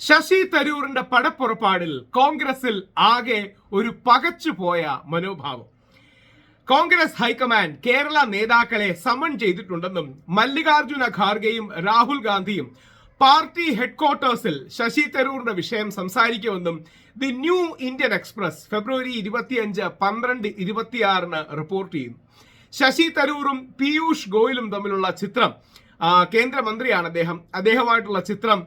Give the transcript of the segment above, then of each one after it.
ശശി തരൂറിന്റെ പടപ്പുറപ്പാടിൽ കോൺഗ്രസിൽ ആകെ ഒരു പകച്ചുപോയ മനോഭാവം. കോൺഗ്രസ് ഹൈക്കമാൻഡ് കേരള നേതാക്കളെ സമൺ ചെയ്തിട്ടുണ്ടെന്നും മല്ലികാർജുന ഖാർഗെയും രാഹുൽ ഗാന്ധിയും പാർട്ടി ഹെഡ്ക്വാർട്ടേഴ്സിൽ ശശി തരൂറിന്റെ വിഷയം സംസാരിക്കുമെന്നും ദി ന്യൂ ഇന്ത്യൻ എക്സ്പ്രസ് ഫെബ്രുവരി ഇരുപത്തിയഞ്ച് പന്ത്രണ്ട് ഇരുപത്തിയാറിന് റിപ്പോർട്ട് ചെയ്യുന്നു. ശശി തരൂറും പീയൂഷ് ഗോയലും തമ്മിലുള്ള ചിത്രം കേന്ദ്രമന്ത്രിയാണ് അദ്ദേഹം. അദ്ദേഹമായിട്ടുള്ള ചിത്രം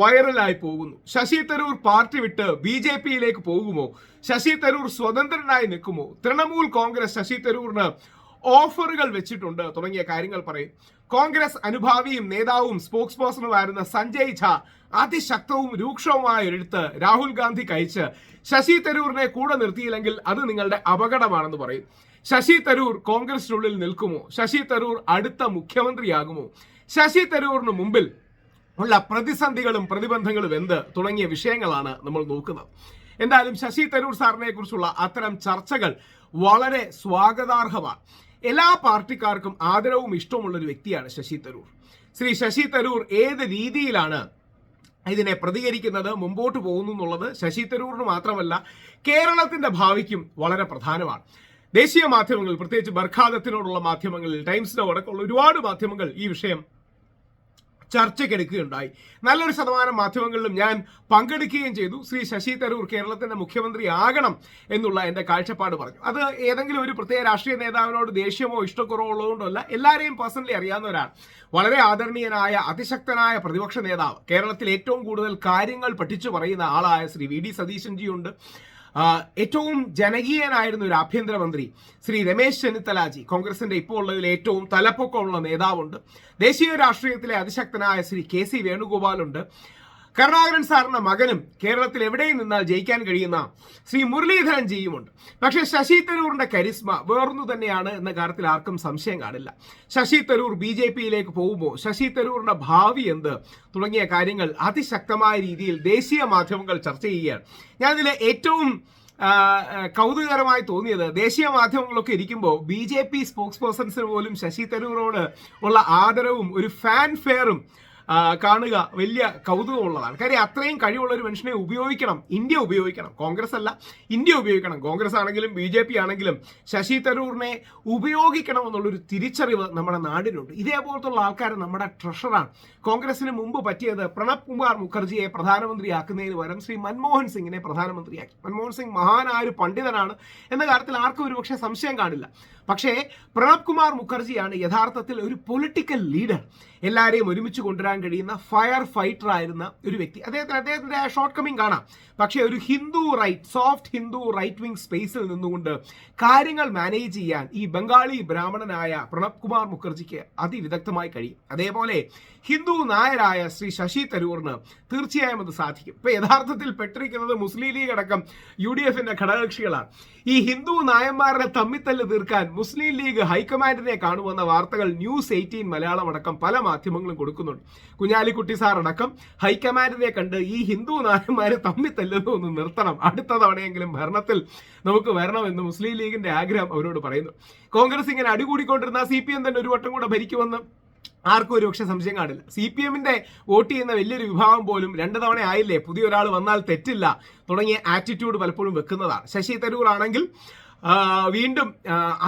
വൈറലായി പോകുന്നു. ശശി തരൂർ പാർട്ടി വിട്ട് ബി ജെ പിയിലേക്ക് പോകുമോ? ശശി തരൂർ സ്വതന്ത്രനായി നിൽക്കുമോ? തൃണമൂൽ കോൺഗ്രസ് ശശി തരൂറിന് ഓഫറുകൾ വെച്ചിട്ടുണ്ട് തുടങ്ങിയ കാര്യങ്ങൾ പറയും. കോൺഗ്രസ് അനുഭാവിയും നേതാവും സ്പോക്സ് പേഴ്സണുമായിരുന്ന സഞ്ജയ് ഝാ അതിശക്തവും രൂക്ഷവുമായ എഴുത്ത് രാഹുൽ ഗാന്ധി കഴിച്ച് ശശി തരൂറിനെ കൂടെ നിർത്തിയില്ലെങ്കിൽ അത് നിങ്ങളുടെ അപകടമാണെന്ന് പറയും. ശശി തരൂർ കോൺഗ്രസിനുള്ളിൽ നിൽക്കുമോ? ശശി തരൂർ അടുത്ത മുഖ്യമന്ത്രിയാകുമോ? ശശി തരൂറിന് മുമ്പിൽ ഉള്ള പ്രതിസന്ധികളും പ്രതിബന്ധങ്ങളും എന്ത് തുടങ്ങിയ വിഷയങ്ങളാണ് നമ്മൾ നോക്കുന്നത്. എന്തായാലും ശശി തരൂർ സാറിനെ കുറിച്ചുള്ള അത്തരം ചർച്ചകൾ വളരെ സ്വാഗതാർഹമാണ്. എല്ലാ പാർട്ടിക്കാർക്കും ആദരവും ഇഷ്ടമുള്ള ഒരു വ്യക്തിയാണ് ശശി തരൂർ. ശ്രീ ശശി തരൂർ ഏത് രീതിയിലാണ് ഇതിനെ പ്രതികരിക്കുന്നത് മുമ്പോട്ട് പോകുന്നു എന്നുള്ളത് ശശി തരൂറിന് മാത്രമല്ല കേരളത്തിന്റെ ഭാവിക്കും വളരെ പ്രധാനമാണ്. ദേശീയ മാധ്യമങ്ങൾ പ്രത്യേകിച്ച് ബർഖാദത്തിനോടുള്ള മാധ്യമങ്ങളിൽ ടൈംസിനോ അടക്കമുള്ള ഒരുപാട് മാധ്യമങ്ങൾ ഈ വിഷയം ചർച്ചയ്ക്കെടുക്കുകയുണ്ടായി. നല്ലൊരു ശതമാനം മാധ്യമങ്ങളിലും ഞാൻ പങ്കെടുക്കുകയും ചെയ്തു. ശ്രീ ശശി തരൂർ കേരളത്തിന്റെ മുഖ്യമന്ത്രി ആകണം എന്നുള്ള എന്റെ കാഴ്ചപ്പാട് പറഞ്ഞു. അത് ഏതെങ്കിലും ഒരു പ്രത്യേക രാഷ്ട്രീയ നേതാവിനോട് ദേഷ്യമോ ഇഷ്ടക്കുറവോ ഉള്ളതുകൊണ്ടല്ല എല്ലാവരെയും പേഴ്സണലി അറിയാവുന്നവരാണ്. വളരെ ആദരണീയനായ അതിശക്തനായ പ്രതിപക്ഷ നേതാവ് കേരളത്തിൽ ഏറ്റവും കൂടുതൽ കാര്യങ്ങൾ പഠിച്ചു പറയുന്ന ആളായ ശ്രീ വി ഡി സതീശൻജിയുണ്ട്. ആ, ഏറ്റവും ജനകീയനായിരുന്ന ഒരു ആഭ്യന്തരമന്ത്രി ശ്രീ രമേശ് ചെന്നിത്തലാജി കോൺഗ്രസിന്റെ ഇപ്പോൾ ഉള്ളതിൽ ഏറ്റവും തലപ്പൊക്കമുള്ള നേതാവുണ്ട്. ദേശീയ രാഷ്ട്രീയത്തിലെ അതിശക്തനായ ശ്രീ കെ സി വേണുഗോപാലുണ്ട്. കരുണാകരൻ സാറിന്റെ മകനും കേരളത്തിൽ എവിടെയും നിന്നാൽ ജയിക്കാൻ കഴിയുന്ന ശ്രീ മുരളീധരൻ ജിയുമുണ്ട് പക്ഷേ ശശി തരൂറിന്റെ കരിസ്മ വേറൊന്നു തന്നെയാണ് എന്ന കാര്യത്തിൽ ആർക്കും സംശയം കാണില്ല. ശശി തരൂർ ബി ജെ പിയിലേക്ക് പോകുമ്പോൾ ശശി തരൂറിന്റെ ഭാവി എന്ത് തുടങ്ങിയ കാര്യങ്ങൾ അതിശക്തമായ രീതിയിൽ ദേശീയ മാധ്യമങ്ങൾ ചർച്ച ചെയ്യുകയാണ്. ഞാനിതിലെ ഏറ്റവും കൗതുകകരമായി തോന്നിയത് ദേശീയ മാധ്യമങ്ങളൊക്കെ ഇരിക്കുമ്പോൾ ബി ജെ പി സ്പോക്സ് പേഴ്സൺസിന് പോലും ശശി തരൂരോട് ഉള്ള ആദരവും ഒരു ഫാൻ ഫെയറും കാണുക. വലിയ കൗതുകമുള്ളതാണ്. കാര്യം അത്രയും കഴിവുള്ള ഒരു മനുഷ്യനെ ഉപയോഗിക്കണം. ഇന്ത്യ ഉപയോഗിക്കണം. കോൺഗ്രസ് അല്ല. ഇന്ത്യ ഉപയോഗിക്കണം. കോൺഗ്രസ് ആണെങ്കിലും ബി ജെ പി ആണെങ്കിലും ശശി തരൂറിനെ ഉപയോഗിക്കണം എന്നുള്ളൊരു തിരിച്ചറിവ് നമ്മുടെ നാടിനുണ്ട്. ഇതേപോലത്തുള്ള ആൾക്കാർ നമ്മുടെ ട്രഷറാണ്. കോൺഗ്രസിന് മുമ്പ് പറ്റിയത് പ്രണബ് കുമാർ മുഖർജിയെ പ്രധാനമന്ത്രിയാക്കുന്നതിന് പകരം ശ്രീ മൻമോഹൻ സിംഗിനെ പ്രധാനമന്ത്രിയാക്കി. മൻമോഹൻ സിംഗ് മഹാനായ ഒരു പണ്ഡിതനാണ് എന്ന കാര്യത്തിൽ ആർക്കും ഒരു പക്ഷേ സംശയം കാണില്ല. പക്ഷേ പ്രണബ് കുമാർ മുഖർജിയാണ് യഥാർത്ഥത്തിൽ ഒരു പൊളിറ്റിക്കൽ ലീഡർ. എല്ലാവരെയും ഒരുമിച്ച് കൊണ്ടുവരാൻ കഴിയുന്ന ഫയർ ഫൈറ്റർ ആയിരുന്ന ഒരു വ്യക്തി. അദ്ദേഹത്തിന് അദ്ദേഹത്തിന്റെ ഷോർട്ട് കമ്മിങ് കാണാം. പക്ഷേ ഒരു Hindu right soft Hindu right wing സ്പേസിൽ നിന്നുകൊണ്ട് കാര്യങ്ങൾ മാനേജ് ചെയ്യാൻ ഈ ബംഗാളി ബ്രാഹ്മണനായ പ്രണബ് കുമാർ മുഖർജിക്ക് അതിവിദഗ്ധമായി കഴിയും. അതേപോലെ ഹിന്ദു നായരായ ശ്രീ ശശി തരൂറിന് തീർച്ചയായും അത് സാധിക്കും. ഇപ്പൊ യഥാർത്ഥത്തിൽ പെട്ടിരിക്കുന്നത് മുസ്ലിം ലീഗ് അടക്കം യു ഡി എഫിന്റെ ഘടകകക്ഷികളാണ്. ഈ ഹിന്ദു നായന്മാരുടെ തമ്മിത്തല്ല് തീർക്കാൻ മുസ്ലിം ലീഗ് ഹൈക്കമാൻഡിനെ കാണുമെന്ന വാർത്തകൾ ന്യൂസ് എയ്റ്റീൻ മലയാളം അടക്കം പല മാധ്യമങ്ങളും കൊടുക്കുന്നുണ്ട്. കുഞ്ഞാലിക്കുട്ടി സാർ അടക്കം ഹൈക്കമാൻഡിനെ കണ്ട് ഈ ഹിന്ദു നായന്മാരെ തമ്മിൽ തല്ലുന്നു ഒന്ന് നിർത്തണം. അടുത്ത തവണയെങ്കിലും ഭരണത്തിൽ നമുക്ക് വരണമെന്ന് മുസ്ലിം ലീഗിന്റെ ആഗ്രഹം അവരോട് പറയുന്നു. കോൺഗ്രസ് ഇങ്ങനെ അടികൂടിക്കൊണ്ടിരുന്ന സി പി എം തന്നെ ഒരു വട്ടം കൂടെ ഭരിക്കുമെന്ന് ആർക്കും ഒരു പക്ഷേ സംശയം കാണില്ല. സി പി എമ്മിന്റെ വോട്ട് ചെയ്യുന്ന വലിയൊരു വിഭാഗം പോലും രണ്ട് തവണ ആയില്ലേ? പുതിയൊരാൾ വന്നാൽ തെറ്റില്ല. തുടങ്ങിയ ആറ്റിറ്റ്യൂഡ് പലപ്പോഴും വെക്കുന്നതാണ്. ശശി തരൂർ ആണെങ്കിൽ വീണ്ടും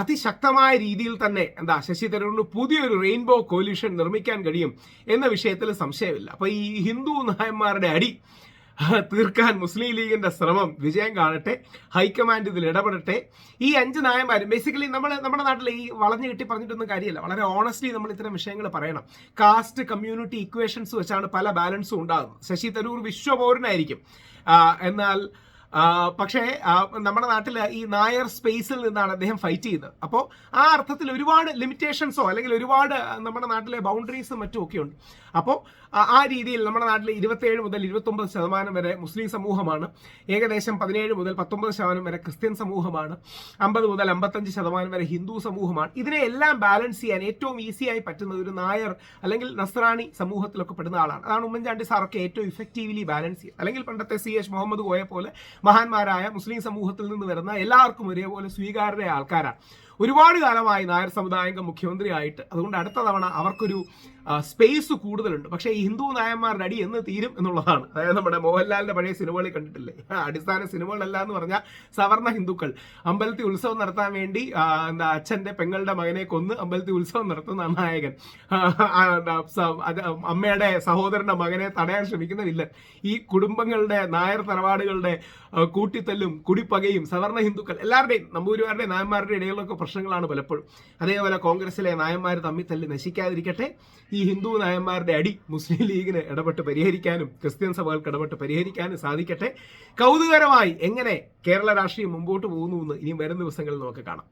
അതിശക്തമായ രീതിയിൽ തന്നെ എന്താ ശശി തരൂരിന് പുതിയൊരു റെയിൻബോ കോലിഷൻ നിർമ്മിക്കാൻ കഴിയും എന്ന വിഷയത്തിൽ സംശയമില്ല. അപ്പൊ ഈ ഹിന്ദു നായന്മാരുടെ അടി തീർക്കാൻ മുസ്ലിം ലീഗിന്റെ ശ്രമം വിജയം കാണട്ടെ ഹൈക്കമാൻഡ് ഇതിൽ ഇടപെടട്ടെ. ഈ അഞ്ച് നായന്മാരും ബേസിക്കലി നമ്മൾ നമ്മുടെ നാട്ടിൽ ഈ വളഞ്ഞു കിട്ടി പറഞ്ഞിട്ടൊന്നും കാര്യമല്ല. വളരെ ഓണസ്റ്റ്ലി നമ്മൾ ഇത്തരം വിഷയങ്ങൾ പറയണം. കാസ്റ്റ് കമ്മ്യൂണിറ്റി ഇക്വേഷൻസ് വെച്ചാണ് പല ബാലൻസും ഉണ്ടാകുന്നത്. ശശി തരൂർ വിശ്വപൗരനായിരിക്കും. എന്നാൽ പക്ഷേ നമ്മുടെ നാട്ടിൽ ഈ നായർ സ്പേസിൽ നിന്നാണ് അദ്ദേഹം ഫൈറ്റ് ചെയ്യുന്നത്. അപ്പോൾ ആ അർത്ഥത്തിൽ ഒരുപാട് ലിമിറ്റേഷൻസോ അല്ലെങ്കിൽ ഒരുപാട് നമ്മുടെ നാട്ടിലെ ബൗണ്ടറീസും മറ്റും ഒക്കെ ഉണ്ട്. അപ്പോൾ ആ രീതിയിൽ നമ്മുടെ നാട്ടിൽ ഇരുപത്തേഴ് മുതൽ ഇരുപത്തൊമ്പത് ശതമാനം വരെ മുസ്ലിം സമൂഹമാണ്. ഏകദേശം പതിനേഴ് മുതൽ പത്തൊമ്പത് ശതമാനം വരെ ക്രിസ്ത്യൻ സമൂഹമാണ്. അമ്പത് മുതൽ അമ്പത്തഞ്ച് ശതമാനം വരെ ഹിന്ദു സമൂഹമാണ്. ഇതിനെ എല്ലാം ബാലൻസ് ചെയ്യാൻ ഏറ്റവും ഈസിയായി പറ്റുന്ന ഒരു നായർ അല്ലെങ്കിൽ നസ്രാണി സമൂഹത്തിലൊക്കെ പെടുന്ന ആളാണ്. അതാണ് ഉമ്മൻചാണ്ടി സാറൊക്കെ ഏറ്റവും ഇഫക്റ്റീവ്ലി ബാലൻസ് ചെയ്യുക അല്ലെങ്കിൽ പണ്ടത്തെ സി എച്ച് മുഹമ്മദ് കോയെ പോലെ മഹാന്മാരായ മുസ്ലിം സമൂഹത്തിൽ നിന്ന് വരുന്ന എല്ലാവർക്കും ഒരേപോലെ സ്വീകാര്യ ആൾക്കാരാണ്. ഒരുപാട് കാലമായി നായർ സമുദായം മുഖ്യമന്ത്രിയായിട്ട്. അതുകൊണ്ട് അടുത്ത തവണ അവർക്കൊരു സ്പേസ് കൂടുതലുണ്ട്. പക്ഷേ ഈ ഹിന്ദു നായന്മാരുടെ അടി എന്ന് തീരും എന്നുള്ളതാണ്. അതായത് നമ്മുടെ മോഹൻലാലിന്റെ പഴയ സിനിമകളിൽ കണ്ടിട്ടില്ലേ? അടിസ്ഥാന സിനിമകളല്ല എന്ന് പറഞ്ഞാൽ സവർണ ഹിന്ദുക്കൾ. അമ്പലത്തിൽ ഉത്സവം നടത്താൻ വേണ്ടി എന്താ അച്ഛന്റെ പെങ്ങളുടെ മകനെ കൊന്ന് അമ്പലത്തിൽ ഉത്സവം നടത്തുന്ന നായകൻ. അമ്മയുടെ സഹോദരന്റെ മകനെ തടയാൻ ശ്രമിക്കുന്ന വില്ലൻ. ഈ കുടുംബങ്ങളുടെ നായർ തറവാടുകളുടെ കൂട്ടിത്തല്ലും കുടിപ്പകയും സവർണ ഹിന്ദുക്കൾ എല്ലാവരുടെയും നമ്പൂരുകാരുടെയും നായന്മാരുടെ ഇടയിലൊക്കെ പ്രശ്നങ്ങളാണ് പലപ്പോഴും. അതേപോലെ കോൺഗ്രസിലെ നായന്മാർ തമ്മിൽ തല്ലി നശിക്കാതിരിക്കട്ടെ. ഈ ഹിന്ദു നായന്മാരുടെ അടി മുസ്ലിം ലീഗിന് ഇടപെട്ട് പരിഹരിക്കാനും ക്രിസ്ത്യൻ സഭകൾക്ക് ഇടപെട്ട് പരിഹരിക്കാനും സാധിക്കട്ടെ. കൗതുകരമായി എങ്ങനെ കേരള രാഷ്ട്രീയം മുമ്പോട്ട് പോകുന്നു എന്ന് ഇനിയും വരും ദിവസങ്ങളിൽ നമുക്ക് കാണാം.